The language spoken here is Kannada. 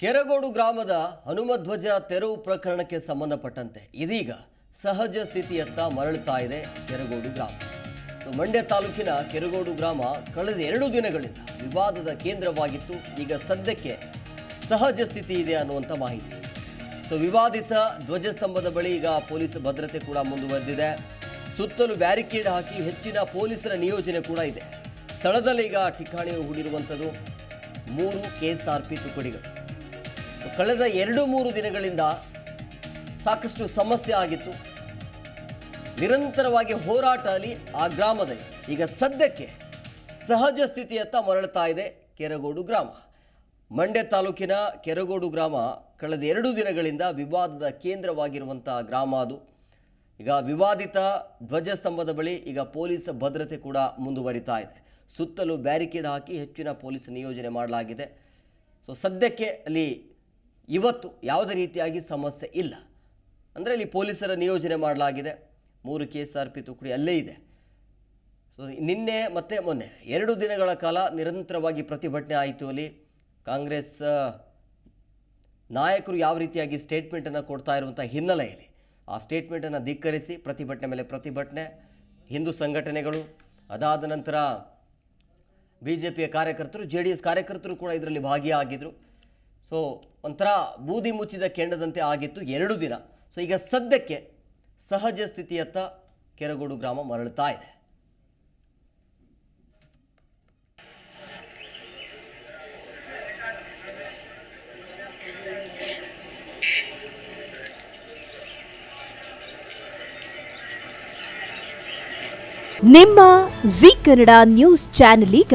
ಕೆರಗೋಡು ಗ್ರಾಮದ ಹನುಮಧ್ವಜ ತೆರವು ಪ್ರಕರಣಕ್ಕೆ ಸಂಬಂಧಪಟ್ಟಂತೆ ಇದೀಗ ಸಹಜ ಸ್ಥಿತಿಯತ್ತ ಮರಳುತ್ತಾ ಇದೆ ಕೆರಗೋಡು ಗ್ರಾಮ. ಮಂಡ್ಯ ತಾಲೂಕಿನ ಕೆರಗೋಡು ಗ್ರಾಮ ಕಳೆದ ಎರಡು ದಿನಗಳಿಂದ ವಿವಾದದ ಕೇಂದ್ರವಾಗಿತ್ತು. ಈಗ ಸದ್ಯಕ್ಕೆ ಸಹಜ ಸ್ಥಿತಿ ಇದೆ ಅನ್ನುವಂಥ ಮಾಹಿತಿ. ಸೊ, ವಿವಾದಿತ ಧ್ವಜಸ್ತಂಭದ ಬಳಿ ಈಗ ಪೊಲೀಸ್ ಭದ್ರತೆ ಕೂಡ ಮುಂದುವರೆದಿದೆ. ಸುತ್ತಲೂ ಬ್ಯಾರಿಕೇಡ್ ಹಾಕಿ ಹೆಚ್ಚಿನ ಪೊಲೀಸರ ನಿಯೋಜನೆ ಕೂಡ ಇದೆ. ಸ್ಥಳದಲ್ಲಿ ಈಗ ಠಿಕಾಣಿ ಹೂಡಿರುವಂಥದ್ದು ಮೂರು ಕೆಎಸ್ಆರ್ಪಿ ತುಕಡಿಗಳು. ಕಳೆದ ಎರಡು ಮೂರು ದಿನಗಳಿಂದ ಸಾಕಷ್ಟು ಸಮಸ್ಯೆ ಆಗಿತ್ತು. ನಿರಂತರವಾಗಿ ಹೋರಾಟ ಅಲ್ಲಿ ಆ ಗ್ರಾಮದಲ್ಲಿ. ಈಗ ಸದ್ಯಕ್ಕೆ ಸಹಜ ಸ್ಥಿತಿಯತ್ತ ಮರಳುತ್ತಾ ಇದೆ ಕೆರಗೋಡು ಗ್ರಾಮ. ಮಂಡ್ಯ ತಾಲೂಕಿನ ಕೆರಗೋಡು ಗ್ರಾಮ ಕಳೆದ ಎರಡು ದಿನಗಳಿಂದ ವಿವಾದದ ಕೇಂದ್ರವಾಗಿರುವಂಥ ಗ್ರಾಮ ಅದು. ಈಗ ವಿವಾದಿತ ಧ್ವಜಸ್ತಂಭದ ಬಳಿ ಈಗ ಪೊಲೀಸ್ ಭದ್ರತೆ ಕೂಡ ಮುಂದುವರಿತಾ ಇದೆ. ಸುತ್ತಲೂ ಬ್ಯಾರಿಕೇಡ್ ಹಾಕಿ ಹೆಚ್ಚಿನ ಪೊಲೀಸ್ ನಿಯೋಜನೆ ಮಾಡಲಾಗಿದೆ. ಸೊ ಸದ್ಯಕ್ಕೆ ಅಲ್ಲಿ ಇವತ್ತು ಯಾವುದೇ ರೀತಿಯಾಗಿ ಸಮಸ್ಯೆ ಇಲ್ಲ. ಅಂದರೆ ಇಲ್ಲಿ ಪೊಲೀಸರ ನಿಯೋಜನೆ ಮಾಡಲಾಗಿದೆ. ಮೂರು ಕೆ ಎಸ್ ಆರ್ ಪಿ ತುಕಡಿ ಅಲ್ಲೇ ಇದೆ. ಸೊ ನಿನ್ನೆ ಮತ್ತು ಮೊನ್ನೆ ಎರಡು ದಿನಗಳ ಕಾಲ ನಿರಂತರವಾಗಿ ಪ್ರತಿಭಟನೆ ಆಯಿತು ಅಲ್ಲಿ. ಕಾಂಗ್ರೆಸ್ ನಾಯಕರು ಯಾವ ರೀತಿಯಾಗಿ ಸ್ಟೇಟ್ಮೆಂಟನ್ನು ಕೊಡ್ತಾ ಇರುವಂಥ ಹಿನ್ನೆಲೆಯಲ್ಲಿ ಆ ಸ್ಟೇಟ್ಮೆಂಟನ್ನು ಧಿಕ್ಕರಿಸಿ ಪ್ರತಿಭಟನೆ ಮೇಲೆ ಪ್ರತಿಭಟನೆ, ಹಿಂದೂ ಸಂಘಟನೆಗಳು, ಅದಾದ ನಂತರ ಬಿ ಜೆ ಪಿಯ ಕಾರ್ಯಕರ್ತರು ಜೆ ಡಿ ಎಸ್ ಕಾರ್ಯಕರ್ತರು ಕೂಡ ಇದರಲ್ಲಿ ಭಾಗಿಯಾಗಿದ್ದರು ಸೊ ಒಂಥರ ಬೂದಿ ಮುಚ್ಚಿದ ಕೆಂಡದಂತೆ ಆಗಿತ್ತು ಎರಡು ದಿನ. ಸೊ ಈಗ ಸದ್ಯಕ್ಕೆ ಸಹಜ ಸ್ಥಿತಿಯತ್ತ ಕೆರಗೋಡು ಗ್ರಾಮ ಮರಳುತ್ತಾ ಇದೆ. ನಿಮ್ಮ ಜಿ ಕನ್ನಡ ನ್ಯೂಸ್ ಚಾನೆಲ್ ಈಗ